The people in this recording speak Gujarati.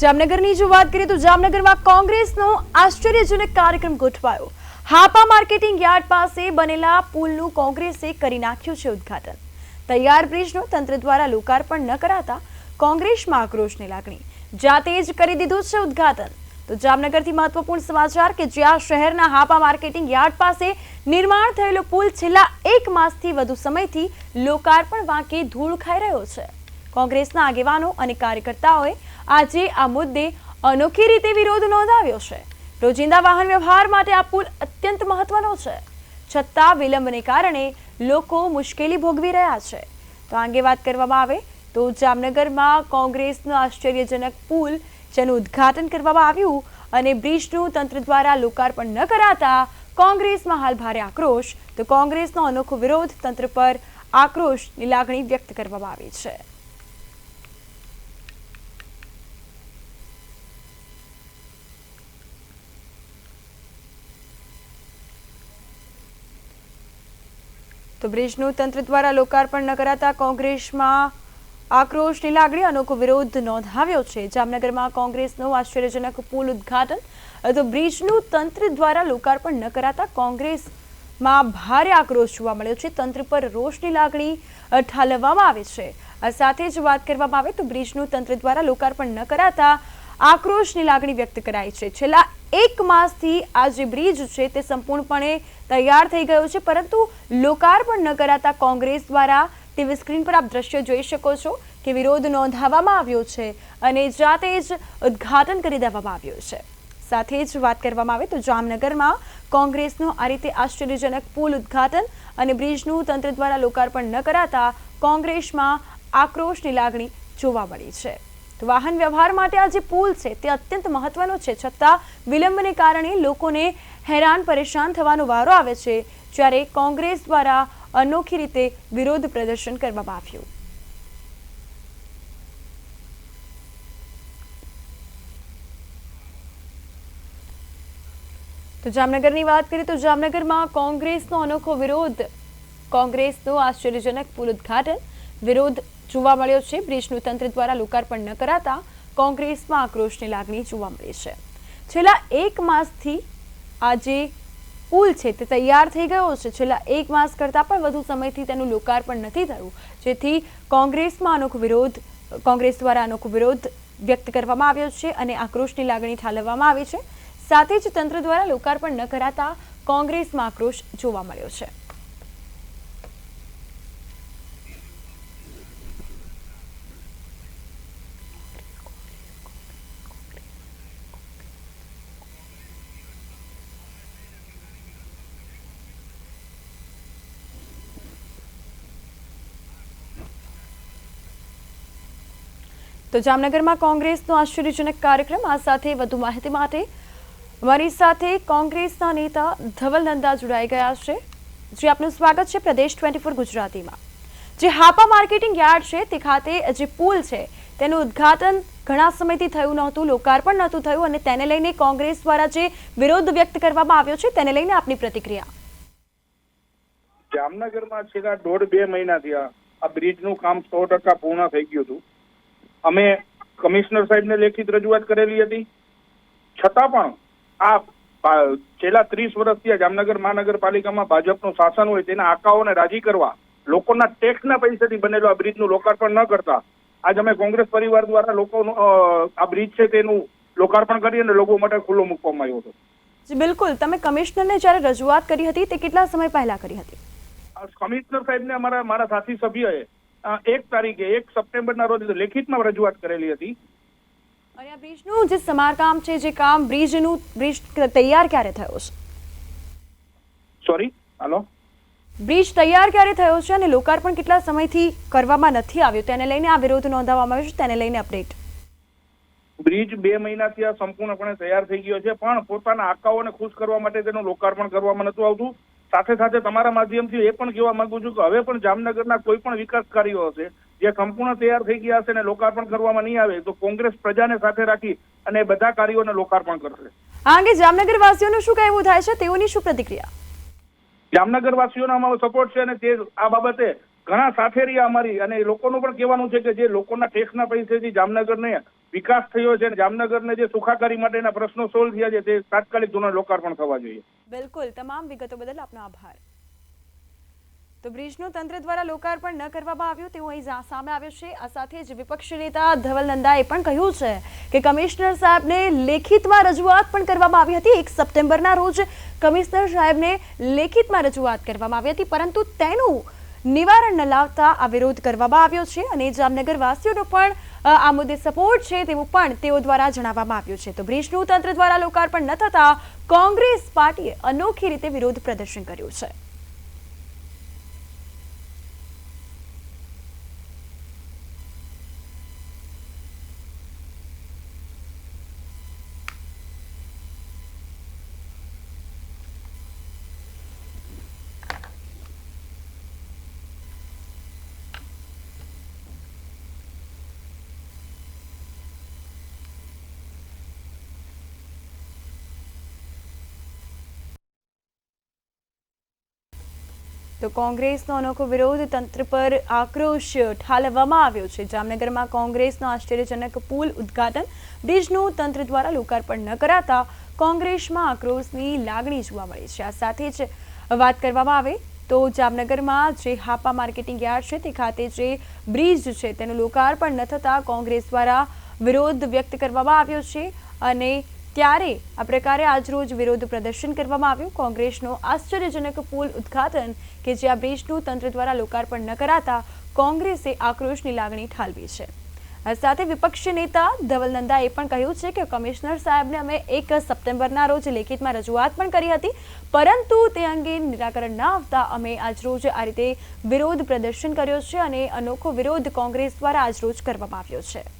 જામનગરની જો વાત કરીએ તો જામનગરમાં કોંગ્રેસનો આશ્ચર્યજનક કાર્યક્રમ ગોઠવાયો. હાપા માર્કેટિંગ યાર્ડ પાસે બનેલા પુલનું કોંગ્રેસે કરી નાખ્યું છે ઉદ્ઘાટન. તૈયાર બ્રિજનું તંત્ર દ્વારા લોકાર્પણ ન કરાતા કોંગ્રેસમાં આક્રોશની લાગણી. જાતે જ કરી દીધું છે ઉદ્ઘાટન. તો જામનગરથી મહત્વપૂર્ણ સમાચાર કે જ્યાં શહેરના હાપા માર્કેટિંગ યાર્ડ પાસે નિર્માણ થયેલો પુલ છેલ્લા એક માસથી વધુ સમયથી લોકાર્પણ વાંકે ધૂળ ખાઈ રહ્યો છે. કોંગ્રેસના આગેવાનો અને કાર્યકર્તાઓએ આજે આ મુદ્દે અનોખી રીતે વિરોધ નોંધાવ્યો છે. રોજિંદા વાહન વ્યવહાર માટે આ પુલ અત્યંત મહત્વનો છે. છતાં વિલંબને કારણે લોકો મુશ્કેલી ભોગવી રહ્યા છે. તો આ અંગે વાત કરવામાં આવે તો જામનગરમાં કોંગ્રેસનો આશ્ચર્યજનક પુલ જેનું ઉદ્ઘાટન કરવામાં આવ્યું અને બ્રિજનું તંત્ર દ્વારા લોકાર્પણ ન કરાતા કોંગ્રેસમાં હાલ ભારે આક્રોશ. તો કોંગ્રેસનો અનોખો વિરોધ તંત્ર પર આક્રોશની લાગણી વ્યક્ત કરવામાં આવી છે. તો બ્રિજનું તંત્ર દ્વારા લોકાર્પણ ન કરાતા કોંગ્રેસમાં આક્રોશની લાગણી અનોખો વિરોધ નોંધાવ્યો છે. જામનગરમાં કોંગ્રેસનો આશ્ચર્યજનક પુલ ઉદ્ઘાટન. તો બ્રિજનું તંત્ર દ્વારા લોકાર્પણ ન કરાતા કોંગ્રેસમાં ભારે આક્રોશ જોવા મળ્યો છે. તંત્ર પર રોષની લાગણી ઠાલવવામાં આવે છે. સાથે જ વાત કરવામાં આવે તો બ્રિજનું તંત્ર દ્વારા લોકાર્પણ ન કરાતા આક્રોશની લાગણી વ્યક્ત કરાઈ છે. છેલ્લા એક માસથી આ જે બ્રિજ છે તે સંપૂર્ણપણે તૈયાર થઈ ગયો છે, પરંતુ લોકાર્પણ ન કરાતા કોંગ્રેસ દ્વારા ટીવી સ્ક્રીન પર આપ દ્રશ્ય જોઈ શકો છો કે વિરોધ નોંધાવવામાં આવ્યો છે અને જાતે જ ઉદ્ઘાટન કરી દેવામાં આવ્યું છે. સાથે જ વાત કરવામાં આવે તો જામનગરમાં કોંગ્રેસનો આ રીતે આશ્ચર્યજનક પુલ ઉદ્ઘાટન અને બ્રિજનું તંત્ર દ્વારા લોકાર્પણ ન કરાતા કોંગ્રેસમાં આક્રોશની લાગણી જોવા મળી છે. વાહન વ્યવહાર માટે આ જે પુલ છે, તે અત્યંત મહત્વનો છે. છતાં વિલંબને કારણે લોકોને હેરાન પરેશાન થવાનો વારો આવે છે, જ્યારે કોંગ્રેસ દ્વારા અનોખી રીતે વિરોધ પ્રદર્શન કરવામાં આવ્યું. તો જામનગરની વાત કરીએ તો જામનગરમાં કોંગ્રેસનો અનોખો વિરોધ, કોંગ્રેસનું આશ્ચર્યજનક પુલ ઉદ્ઘાટન, વિરોધ જોવા મળ્યો છે. બ્રિજનું તંત્ર દ્વારા લોકાર્પણ ન કરાતા કોંગ્રેસમાં આક્રોશની લાગણી જોવા મળી છે. છેલ્લા એક માસથી આ જે પુલ છે તે તૈયાર થઈ ગયો છે. છેલ્લા એક માસ કરતાં પણ વધુ સમયથી તેનું લોકાર્પણ નથી થયું. જેથી કોંગ્રેસમાં અનોખો વિરોધ, કોંગ્રેસ દ્વારા અનોખો વિરોધ વ્યક્ત કરવામાં આવ્યો છે અને આક્રોશની લાગણી ઠાલવવામાં આવી છે. સાથે જ તંત્ર દ્વારા લોકાર્પણ ન કરાતા કોંગ્રેસમાં આક્રોશ જોવા મળ્યો છે. તો જામનગરમાં કોંગ્રેસનો આશ્ચર્યજનક કાર્યક્રમ. આ સાથે વધુ માહિતી માટે મારી સાથે કોંગ્રેસના નેતા ધવલ નંદા જોડાઈ ગયા છે. જે, આપનું સ્વાગત છે પ્રદેશ ટ્વેન્ટી ગુજરાતીમાં. જે હાપા માર્કેટિંગ યાર્ડ છે, તે ખાતે જે પુલ છે, તેનું ઉદ્ઘાટન ઘણા સમયથી થયું નહોતું, લોકાર્પણ નહોતું થયું અને તેને લઈને કોંગ્રેસ દ્વારા જે વિરોધ વ્યક્ત કરવામાં આવ્યો છે, તેને લઈને આપની પ્રતિક્રિયા. જામનગરમાં છેલ્લા દોઢ બે મહિનાથી આ બ્રિજનું કામ સો પૂર્ણ થઈ ગયું હતું. અમે કમિશનર સાહેબને લેખિત રજૂઆત કરેલી હતી. છતાં પણ આ છેલ્લા ત્રીસ વર્ષથી આ જામનગર મહાનગરપાલિકામાં ભાજપનું શાસન હોય તેના આકાઓને રાજી કરવા લોકોના ટેક્સના પૈસાથી બનેલો આ બ્રિજનું લોકાર્પણ ન કરતા આજ અમે કોંગ્રેસ પરિવાર દ્વારા લોકોનું આ બ્રિજ છે તેનું લોકાર્પણ કરી અને લોકો માટે ખુલ્લો મૂકવામાં આવ્યો હતો. બિલકુલ. તમે કમિશનરને જ્યારે રજૂઆત કરી હતી તે કેટલા સમય પહેલા કરી હતી? આ કમિશનર સાહેબને અમારા મારા સાથી સભ્યએ એક તારીખે એક સપ્ટેમ્બરના રોજ લેખિતમાં રજૂઆત કરેલી હતી. અને આ બ્રિજનું જે સમારકામ છે જે કામ બ્રિજનું બ્રિજ તૈયાર ક્યારે થયો છે? સોરી હાલો. બ્રિજ તૈયાર ક્યારે થયો છે અને લોકાર્પણ કેટલા સમયથી કરવામાં નથી આવ્યું? તેને લઈને આ વિરોધ નોંધાવવામાં આવ્યો છે તેને લઈને અપડેટ. બ્રિજ બે મહિનાથી આ સંપૂર્ણપણે તૈયાર થઈ ગયો છે પણ પોતાના આકાઓને ખુશ કરવા માટે તેનું લોકાર્પણ કરવામાં નતું આવતું. સાથે સાથે તમારા માધ્યમથી એ પણ કહેવા માંગુ છું કે હવે પણ જામનગરના કોઈ પણ વિકાસ કાર્યો હશે જે સંપૂર્ણ તૈયાર થઈ ગયા હશે અને લોકાર્પણ કરવામાં નહીં આવે તો કોંગ્રેસ પ્રજાને સાથે રાખી અને બધા કાર્યોને લોકાર્પણ કરશે. આ અંગે જામનગર વાસીઓનું શું કહેવું થાય છે? તેઓની શું પ્રતિક્રિયા? જામનગર વાસીઓનો અમારો સપોર્ટ છે અને તે આ બાબતે ઘણા સાથે રહ્યા અમારી અને લોકોનું પણ કહેવાનું છે કે જે લોકોના ટેક્સના પૈસેથી જામનગરને વિકાસ થયો છે જામનગરને જે સુખાકારી માટેના પ્રશ્નો સોલ્વ થયા છે તે તાત્કાલિક ધોરણે લોકાર્પણ થવા જોઈએ. બિલકુલ, તમામ વિગતો બદલ આપનો આભાર. તો બ્રિજનું તંત્ર દ્વારા લોકાર્પણ ન કરવામાં આવ્યું તેવું અહીં સામે આવ્યું છે. આ સાથે જ વિપક્ષી નેતા ધવલ નંદાએ પણ કહ્યું છે કે કમિશનર સાહેબને લેખિતમાં રજૂઆત પણ કરવામાં આવી હતી. એક સપ્ટેમ્બરના રોજ કમિશનર સાહેબને લેખિતમાં રજૂઆત કરવામાં આવી હતી, પરંતુ તેનું નિવારણ ન લાવતા આ વિરોધ કરવામાં આવ્યો છે અને જામનગર વાસીઓનો પણ આ મુદ્દે સપોર્ટ છે તેવું પણ તેઓ દ્વારા જણાવવામાં આવ્યું છે. તો બ્રિજનું તંત્ર દ્વારા લોકાર્પણ ન થતા કોંગ્રેસ પાર્ટીએ અનોખી રીતે વિરોધ પ્રદર્શન કર્યું છે. તો કોંગ્રેસનો અનોખો વિરોધ તંત્ર પર આક્રોશ ઠાલવવામાં આવ્યો છે. જામનગરમાં કોંગ્રેસનો આશ્ચર્યજનક પુલ ઉદ્ઘાટન બ્રિજનું તંત્ર દ્વારા લોકાર્પણ ન કરાતા કોંગ્રેસમાં આક્રોશની લાગણી જોવા મળી છે. આ સાથે જ વાત કરવામાં આવે તો જામનગરમાં જે હાપા માર્કેટિંગ યાર્ડ છે તે ખાતે જે બ્રિજ છે તેનું લોકાર્પણ ન થતાં કોંગ્રેસ દ્વારા વિરોધ વ્યક્ત કરવામાં આવ્યો છે અને ત્યારે આ પ્રકારે આજરોજ વિરોધ પ્રદર્શન કરવામાં આવ્યું. કોંગ્રેસનો આશ્ચર્યજનક પુલ ઉદ્ઘાટન કે જે આ બ્રિજનું તંત્ર દ્વારા લોકાર્પણ ન કરાતા કોંગ્રેસે આક્રોશની લાગણી ઠાલવી છે. સાથે વિપક્ષી નેતા ધવલ નંદાએ પણ કહ્યું છે કે કમિશનર સાહેબને અમે એક સપ્ટેમ્બરના રોજ લેખિતમાં રજૂઆત પણ કરી હતી. પરંતુ તે અંગે નિરાકરણ ન આવતા અમે આજરોજ આ રીતે વિરોધ પ્રદર્શન કર્યો છે અને અનોખો વિરોધ કોંગ્રેસ દ્વારા આજરોજ કરવામાં આવ્યો છે.